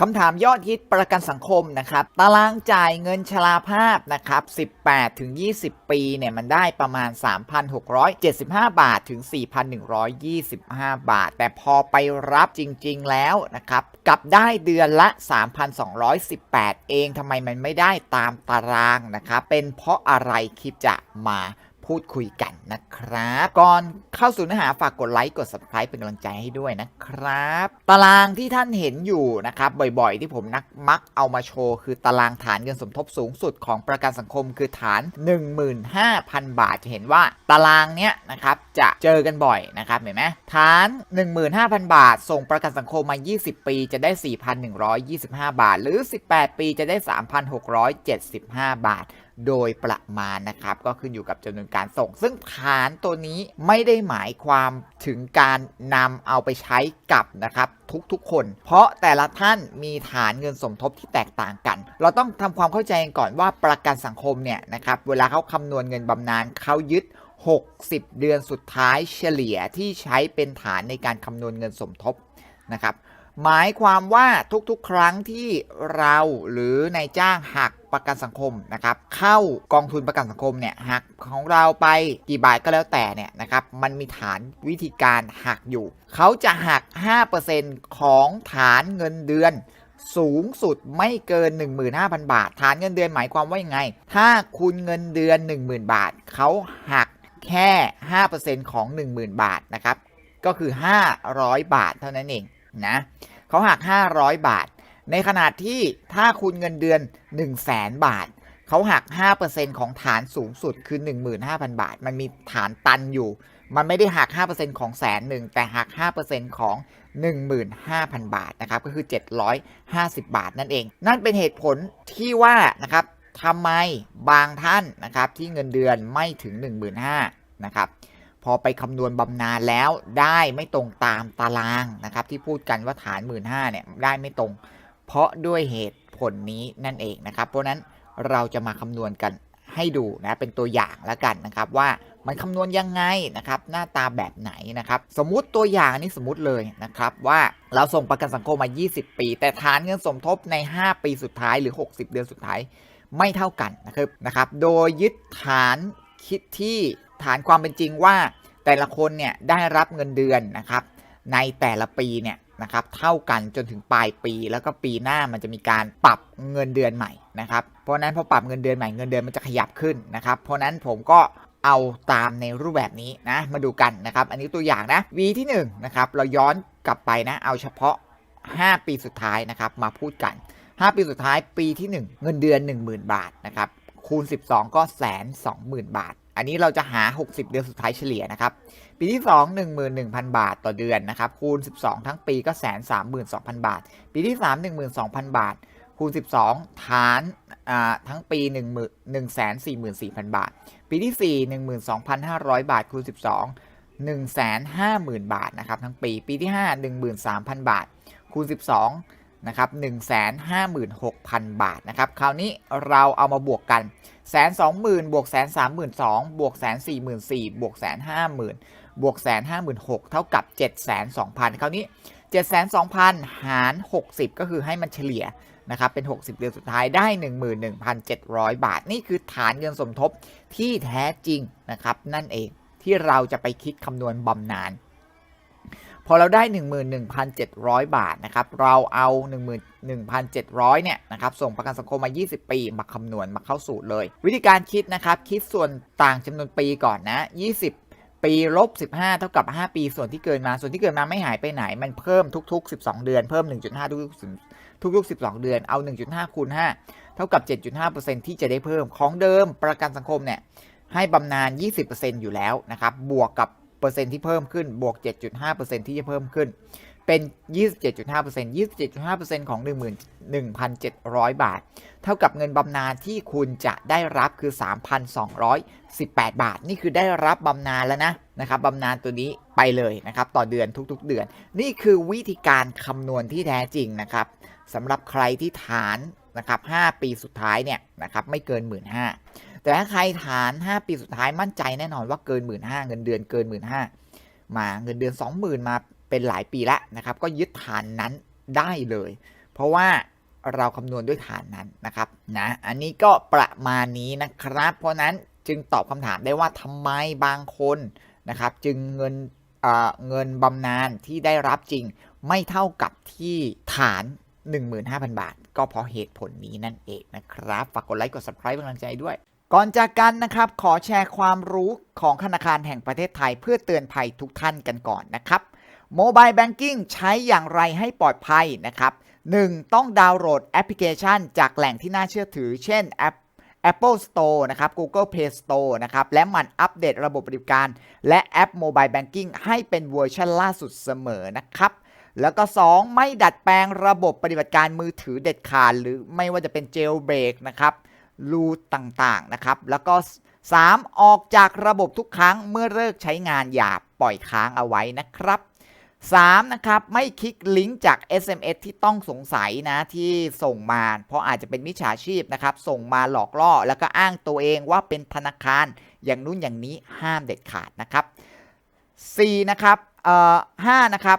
คำถามยอดฮิตประกันสังคมนะครับ ตารางจ่ายเงินชราภาพนะครับ 18 ถึง 20 ปีเนี่ยมันได้ประมาณ 3,675 บาทถึง 4,125 บาท แต่พอไปรับจริง ๆ แล้วนะครับกลับได้เดือนละ 3,218 เองทำไมมันไม่ได้ตามตารางนะครับ เป็นเพราะอะไรคลิปจะมา พูดคุยกันนะครับ ก่อนเข้าสู่เนื้อหาฝากกดไลค์กด subscribe เป็นกำลังใจให้ด้วยนะครับ ตารางที่ท่านเห็นอยู่นะครับบ่อยๆ ที่ผมนักมักเอามาโชว์ คือตารางฐานเงินสมทบสูงสุดของประกันสังคมคือฐาน 15,000 บาทจะเห็นว่าตารางเนี้ยนะครับจะเจอกันบ่อยนะครับเห็นไหมฐาน 15,000 บาท ส่งประกันสังคมมา 20 ปีจะได้ 4,125 บาท หรือ 18 ปีจะได้ 3,675 บาท โดยประมาณนะครับ ก็ขึ้นอยู่กับจำนวนการส่ง ซึ่งฐานตัวนี้ไม่ได้หมายความถึงการนำเอาไปใช้กับนะครับทุกๆคน เพราะแต่ละท่านมีฐานเงินสมทบที่แตกต่างกัน เราต้องทำความเข้าใจกันก่อนว่าประกันสังคมเนี่ยนะครับเวลาเขาคำนวณเงินบำนาญเขายึด60 เดือนสุดท้ายเฉลี่ยที่ใช้เป็นฐานในการคำนวณเงินสมทบนะครับ หมายความว่าทุกๆ ครั้งที่เราหรือนายจ้างหักประกันสังคมนะครับเข้ากองทุนประกันสังคมเนี่ยหักของเราไปกี่บาทก็แล้วแต่เนี่ยนะครับมันมีฐานวิธีการหักอยู่ เขาจะหัก 5%ของฐานเงินเดือน สูงสุดไม่เกิน 15,000 บาท ฐานเงินเดือนหมายความว่ายังไง ถ้าคุณเงินเดือน 10,000 บาท เขาหักแค่ 5%ของ 10,000 บาทนะครับก็คือ 500 บาทเท่านั้นเอง นะเขาหัก 500 บาท ในขณะที่ถ้าคุณเงินเดือน 1 0 0 0 0แสนบาท เขาหัก 5%ของฐานสูงสุดคือ 15,000 บาท มันมีฐานตันอยู่ มันไม่ได้หัก 5%ของแสนหนึ่งแต่หัก 5%ของ 15,000 บาทนะครับก็คือ 750 บาทนั่นเอง นั่นเป็นเหตุผลที่ว่านะครับทำไมบางท่านนะครับที่เงินเดือนไม่ถึง 15,000นะครับ พอไปคำนวณบำนาญแล้วได้ไม่ตรงตามตารางนะครับ ที่พูดกันว่าฐาน 1 5ื่นเนี่ยได้ไม่ตรง เพราะด้วยเหตุผลนี้นั่นเองนะครับ เพราะนั้นเราจะมาคำนวณกันให้ดูนะเป็นตัวอย่างแล้วกันนะครับว่ามันคำนวณยังไงนะครับหน้าตาแบบไหนนะครับสมมุติตัวอย่างนี้สมมุติเลยนะครับว่าเราส่งประกันสังคมมา 20 ปี แต่ฐานเงินสมทบใน 5 ปีสุดท้ายหรือ 60 เดือนสุดท้ายไม่เท่ากันนะครับนะครับ โดยยึดฐานคิดที่ ฐานความเป็นจริงว่าแต่ละคนเนี่ยได้รับเงินเดือนนะครับ ในแต่ละปีเนี่ยนะครับเท่ากันจนถึงปลายปี แล้วก็ปีหน้ามันจะมีการปรับเงินเดือนใหม่นะครับเพราะนั้นพอปรับเงินเดือนใหม่เงินเดือนมันจะขยับขึ้นนะครับเพราะนั้นผมก็เอาตามในรูปแบบนี้นะมาดูกันนะครับอันนี้ตัวอย่างนะ V ที่1นะครับเราย้อนกลับไปนะเอาเฉพาะ 5 ปีสุดท้ายนะครับมาพูดกัน 5 ปีสุดท้ายปีที่ 1 เงินเดือน 10,000 บาทนะครับคูณ 12 ก็แสน20,000บาท อันนี้เราจะหา 60 เดือนสุดท้ายเฉลี่ยนะครับ ปีที่ 2 11,000 บาทต่อเดือนนะครับ คูณ 12 ทั้งปีก็แสน32,000บาท ปีที่ 3 12,000 บาท คูณ 12 ฐานทั้งปี 1 1 4 4 0 0 0 บาท ปีที่ 4 12,500 บาท คูณ 12 150,000 บาทนะครับทั้งปี ปีที่ 5 13,000 บาท คูณ 12 นะครับ156,000บาทนะครับ คราวนี้เราเอามาบวกกันแสนสองหมื่นบวกแสนสามหมื่นสองบวกแสนสี่หมื่นสี่บวกแสนห้าหมื่นบวกแสนห้าหมื่นหกเท่ากับเจ็ดแสนสองพันคราวนี้เจ็ดแสนสองพันหารหกสิบก็คือให้มันเฉลี่ยนะครับเป็น 60 เดือนสุดท้ายได้ 11,700 บาท นี่คือฐานเงินสมทบที่แท้จริงนะครับนั่นเองที่เราจะไปคิดคำนวณบำนาญ พอเราได้ 11,700 บาทนะครับเราเอา 11,700เนี่ยนะครับส่งประกันสังคมมา 20 ปี มาคำนวณมาเข้าสูตรเลย วิธีการคิดนะครับคิดส่วนต่างจำนวนปีก่อนนะ 20ปีลบ 15 เท่ากับ 5 ปีส่วนที่เกินมา ส่วนที่เกินมาไม่หายไปไหน มันเพิ่มทุก ๆ 12 เดือน เพิ่ม 1.5 ทุกๆทุกๆ12 เดือน เอา 1.5 คูณ 5 เท่ากับ 7.5%ที่จะได้เพิ่ม ของเดิมประกันสังคมเนี่ยให้บำนาญ 20%อยู่แล้วนะครับ บวกกับ เปอร์เซ็นต์ที่เพิ่มขึ้น บวก 7.5%ที่จะเพิ่มขึ้น เป็น 27.5% 27.5%ของ 11,700 บาท เท่ากับเงินบำนาญที่คุณจะได้รับคือ 3,218 บาท นี่คือได้รับบำนาญแล้วนะนะครับบำนาญตัวนี้ไปเลยนะครับต่อเดือนทุกๆเดือน นี่คือวิธีการคำนวณที่แท้จริงนะครับสำหรับใครที่ฐานนะครับ5ปีสุดท้ายเนี่ยนะครับไม่เกิน 15,000 แต่ถ้าใครฐาน 5 ปีสุดท้ายมั่นใจแน่นอนว่าเกิน1 5ื่นเงินเดือนเกิน1 5ื่นมาเงินเดือน 20,000 มาเป็นหลายปีแล้วนะครับ ก็ยึดฐานนั้นได้เลย เพราะว่าเราคำนวณด้วยฐานนั้นนะครับนะอันนี้ก็ประมาณนี้นะครับ เพราะนั้นจึงตอบคำถามได้ว่าทำไมบางคนนะครับ จึงเงินเออเงินบำนาญที่ได้รับจริงไม่เท่ากับที่ฐาน 15,000 บาท ก็เพราะเหตุผลนี้นั่นเองนะครับ ฝากกดไลค์กด subscribe เป็นกำลังใจด้วย ก่อนจากกันนะครับ ขอแชร์ความรู้ของธนาคารแห่งประเทศไทย เพื่อเตือนภัยทุกท่านกันก่อนนะครับโมบายแบงกิ้งใช้อย่างไรให้ปลอดภัยนะครับ 1. ต้องดาวน์โหลดแอปพลิเคชัน จากแหล่งที่น่าเชื่อถือ เช่นแอป Apple Store นะครับ Google Play Store นะครับ และมันอัปเดตระบบบริการ และแอป Mobile Banking ให้เป็นเวอร์ชันล่าสุดเสมอนะครับ แล้วก็ 2. ไม่ดัดแปลงระบบปฏิบัติการมือถือเด็ดขาด หรือไม่ว่าจะเป็น jailbreak นะครับ รูต่างๆนะครับ แล้วก็ 3. ออกจากระบบทุกครั้งเมื่อเลิกใช้งานอย่าปล่อยค้างเอาไว้นะครับ 3. นะครับ ไม่คลิกลิงก์จาก SMS ที่ต้องสงสัยนะที่ส่งมา เพราะอาจจะเป็นมิจฉาชีพนะครับ ส่งมาหลอกล่อ แล้วก็อ้างตัวเองว่าเป็นธนาคาร อย่างนู้นอย่างนี้ห้ามเด็ดขาดนะครับ 4. นะครับเอ่อ5นะครับ